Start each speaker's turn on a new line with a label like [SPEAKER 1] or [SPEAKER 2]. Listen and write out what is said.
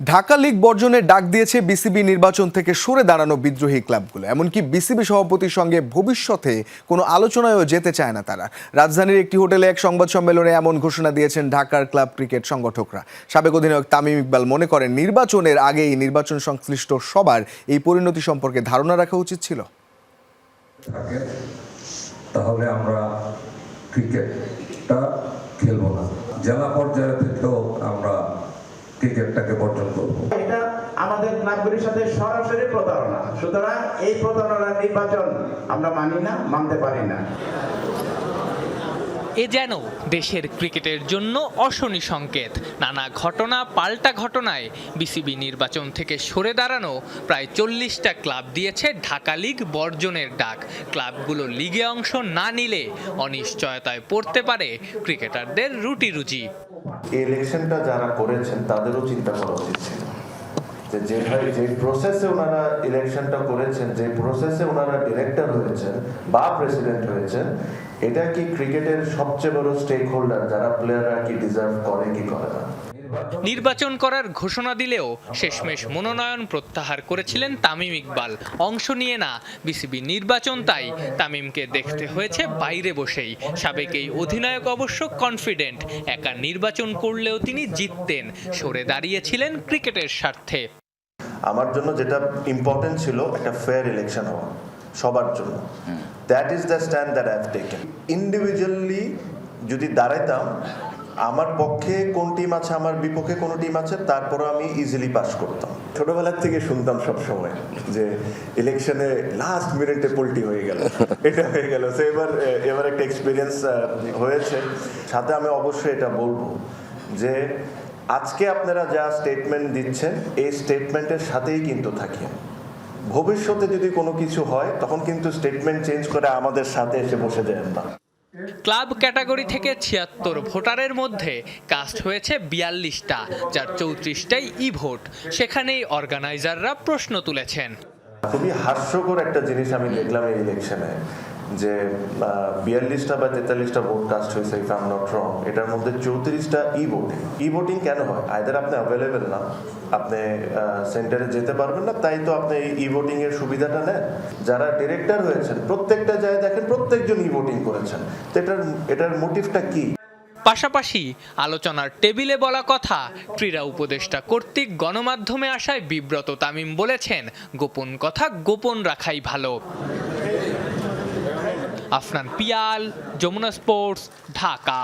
[SPEAKER 1] ঢাকা লীগ বর্জনের ডাক দিয়েছে বিসিবি নির্বাচন থেকে সরে দাঁড়ানো বিদ্রোহী ক্লাবগুলো। এমনকি বিসিবি সভাপতির সঙ্গে ভবিষ্যতে কোনো আলোচনায়ও যেতে চায় না তারা। রাজধানীর একটি হোটেলে এক সংবাদ সম্মেলনে এমন ঘোষণা দিয়েছেন ঢাকার ক্লাব ক্রিকেট সংগঠকরা। সাবেক অধিনায়ক তামিম ইকবাল মনে করেন, নির্বাচনের আগেই নির্বাচন সংশ্লিষ্ট সবার এই পরিণতি সম্পর্কে ধারণা রাখা উচিত ছিল।
[SPEAKER 2] তাহলে আমরা ক্রিকেটটা না। জেলা পর্যায়ে থেকেও আমরা ক্রিকেটটাকে বর্জন করব।
[SPEAKER 3] এটা আমাদের ক্লাবগুলির সাথে সরাসরি প্রতারণা। সুতরাং এই প্রতারণার নির্বাচন আমরা মানি না মানতে পারি না।
[SPEAKER 4] এ যেন দেশের ক্রিকেটের জন্য অশনি সংকেত। নানা ঘটনা পাল্টা ঘটনায় বিসিবি নির্বাচন থেকে সরে দাঁড়ানো প্রায় চল্লিশটা ক্লাব দিয়েছে ঢাকা লিগ বর্জনের ডাক। ক্লাবগুলো লিগে অংশ না নিলে অনিশ্চয়তায় পড়তে পারে ক্রিকেটারদের রুটি রুজি
[SPEAKER 5] এই ইলেকশনটা যারা করেছেন, তাদেরও চিন্তা করা উচিত ছিল। যে যেভাবে যে প্রসেসে ওনারা ইলেকশনটা করেছেন, যে প্রসেসে ওনারা ডিরেক্টর হয়েছেন বা প্রেসিডেন্ট হয়েছেন, এটা কি ক্রিকেটের সবচেয়ে বড় স্টেক হোল্ডার যারা প্লেয়াররা কি ডিজার্ভ করে, কি করে না?
[SPEAKER 4] নির্বাচন করার ঘোষণা দিলেও শেষমেশ মনোনয়ন প্রত্যাহার করেছিলেন তামিম ইকবাল। অংশ নিয়ে না বিসিবি নির্বাচন তাই তামিমকে দেখতে হয়েছে বাইরে বসেই। সাবেক এই অধিনায়ক অবশ্য কনফিডেন্ট একা নির্বাচন করলেও তিনি জিততেন। সরে দাঁড়িয়েছিলেন ক্রিকেটের স্বার্থে।
[SPEAKER 5] আমার জন্য যেটা ইম্পর্টেন্ট ছিল একটা ফেয়ার ইলেকশন হওয়া সবার জন্য। That is the stand that I've taken individually যদি দাঁড়াইতাম আমার পক্ষে কোন টিম আছে, আমার বিপক্ষে কোন টিম আছে, তারপরও আমি ইজিলি পাস করতাম। ছোটবেলার থেকে শুনতাম সব সময় যে ইলেকশনে লাস্ট মিনিটে পোল্টি হয়ে গেল। এটা হয়ে গেল। সো এবার এবার একটা এক্সপিরিয়েন্স হয়েছে। সাথে আমি অবশ্যই এটা বলব যে আজকে আপনারা যা স্টেটমেন্ট দিচ্ছেন, এই স্টেটমেন্টের সাথেই কিন্তু থাকি। ভবিষ্যতে যদি কোনো কিছু হয়, তখন কিন্তু স্টেটমেন্ট চেঞ্জ করে আমাদের সাথে এসে বসে দেন না।
[SPEAKER 4] ক্লাব ক্যাটাগরি থেকে ছিয়াত্তর ভোটারের মধ্যে কাস্ট হয়েছে বিয়াল্লিশটা, যার চৌত্রিশটাই ই ভোট। সেখানেই অর্গানাইজাররা প্রশ্ন তুলেছেন।
[SPEAKER 5] খুবই হাস্যকর একটা জিনিস আমি দেখলাম এই ইলেকশনে যে বিয়াল্লিশটা বা তেতাল্লিশটা ভোট কাস্ট হয়েছে ইফ আম নট রং এটার মধ্যে চৌত্রিশটা ই ভোটিং ই ভোটিং কেন হয়? আইদার আপনি অ্যাভেলেবেল না, আপনি সেন্টারে যেতে পারবেন না, তাই তো আপনি ই ভোটিং এর সুবিধাটা নেন। যারা ডিরেক্টর হয়েছেন, প্রত্যেকটা জায়গায় দেখেন প্রত্যেকজন ই ভোটিং করেছেন। তো এটার এটার মোটিভটা কি?
[SPEAKER 4] পাশাপাশি আলোচনার টেবিলে বলা কথা, ক্রীড়া উপদেষ্টা কর্তৃক গণমাধ্যমে আসায় বিব্রত তামিম বলেছেন, গোপন কথা গোপন রাখাই ভালো। আফনান পিয়াল যমুনা স্পোর্টস ঢাকা